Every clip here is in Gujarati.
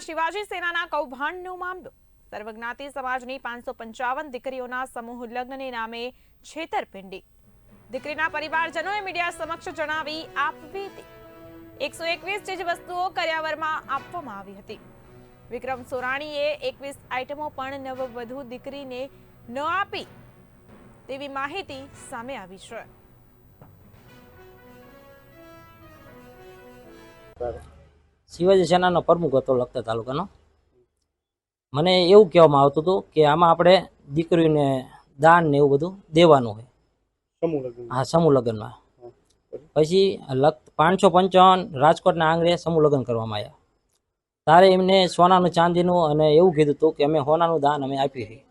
સુરતમાં શિવાજી સેનાના કૌભાંડનો મામલો સર્વજ્ઞાતિ સમાજની પાંચસો પંચાવન દીકરીઓના સમૂહ લગ્નને નામે છેતરપિંડી. દીકરીના પરિવારજનોએ મીડિયા સમક્ષ જણાવી આપવી હતી. એકસો એકવીસ ચીજ વસ્તુઓ કર્યાવરમાં આપવામાં આવી હતી. વિક્રમ સોરાણીએ એકવીસ આઇટમો પણ નવવધુ દીકરીને ન આપી તેવી માહિતી સામે આવી છે. શિવાજી સેનાનો પ્રમુખ હતો લખતર તાલુકાનો. મને એવું કહેવામાં આવતું હતું કે આમાં આપણે દીકરીને દાન ને એવું બધું દેવાનું હોય. હા સમૂહ લગ્નમાં. પછી લખ પાંચસો પંચાવન રાજકોટના આંગણે સમૂહ લગ્ન કરવામાં આવ્યા. તારે એમને સોનાનું ચાંદીનું અને એવું કીધું હતું કે અમે સોનાનું દાન અમે આપ્યું છીએ.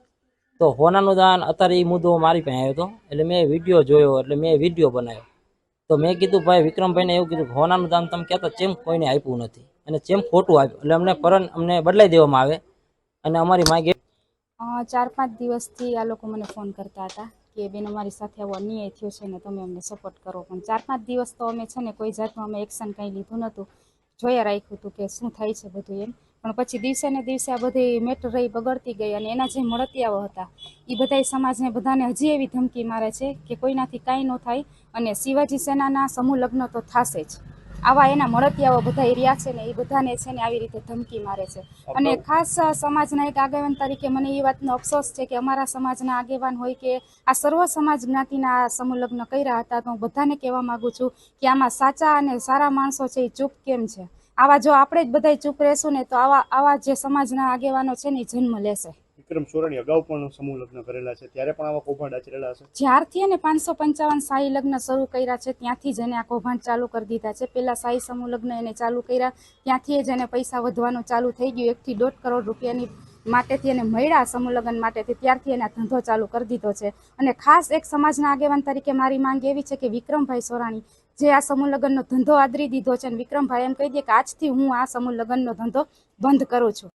તો હોનાનું દાન અત્યારે એ મુદ્દો મારી પાસે આવ્યો હતો. એટલે મેં વીડિયો જોયો એટલે મેં વીડિયો બનાવ્યો. તો મેં કીધું, ભાઈ, વિક્રમભાઈને એવું કીધું, હોનાનું દામ તમે કહેતા ચેમ કોઈને આપ્યું નથી. અને ચેમ ખોટું આપ્યું. એટલે અમને પરન અમને બદલાઈ દેવામાં આવે. અને અમારી માગે ચાર પાંચ દિવસથી આ લોકો મને ફોન કરતા હતા કે, બેન, અમારી સાથે આવો અન્યાય થયો છે ને, તમે અમને સપોર્ટ કરો. પણ ચાર પાંચ દિવસ તો અમે છે ને, કોઈ જાતનું અમે એક્શન કંઈ લીધું નહોતું. જોયા રાખ્યું હતું કે શું થાય છે બધું એમ. પણ પછી દિવસે ને દિવસે આ બધી મેટર રહી બગડતી ગઈ અને એના જે મળતિયાઓ હતા એ બધાય સમાજને બધાને હજી એવી ધમકી મારે છે કે કોઈનાથી કાંઈ ન થાય અને શિવાજી સેનાના સમૂહ લગ્ન તો થશે જ. આવા એના મળતિયાઓ બધા એરિયા છે ને એ બધાને છે ને આવી રીતે ધમકી મારે છે. અને ખાસ સમાજના એક આગેવાન તરીકે મને એ વાતનો અફસોસ છે કે અમારા સમાજના આગેવાન હોય કે આ સર્વ સમાજ જ્ઞાતિના સમૂહ લગ્ન કર્યા હતા તો હું બધાને કહેવા માગું છું કે આમાં સાચા અને સારા માણસો છે એ ચૂપ કેમ છે? આવા જો આપણે જ બધા ચૂપ રહેશું ને તો આવા આવા જે સમાજના આગેવાનો છે ને જન્મ લેશે. વિક્રમ સોરણી અગાઉ પણ સમૂહ લગ્ન કરેલા છે ત્યારે પણ આવા કૌભાંડ આચરેલા છે જ્યારથી એને પાંચસો પંચાવન શાહી લગ્ન શરૂ કર્યા છે ત્યાંથી જ એને આ કૌભાંડ ચાલુ કરી દીધા છે. પહેલા શાહી સમૂહ લગ્ન એને ચાલુ કર્યા ત્યાંથી જ એને પૈસા વધવાનું ચાલુ થઈ ગયું. એકથી દોઢ કરોડ રૂપિયાની માટેથી એને મળ્યા સમૂહ માટેથી ત્યારથી એને ધંધો ચાલુ કરી દીધો છે. અને ખાસ એક સમાજના આગેવાન તરીકે મારી માંગ એવી છે કે વિક્રમભાઈ સોરાણી જે આ સમૂહ લગ્નનો ધંધો આદરી દીધો છે અને વિક્રમભાઈ એમ કહી દે કે આજથી હું આ સમૂહ લગ્નનો ધંધો બંધ કરું છું.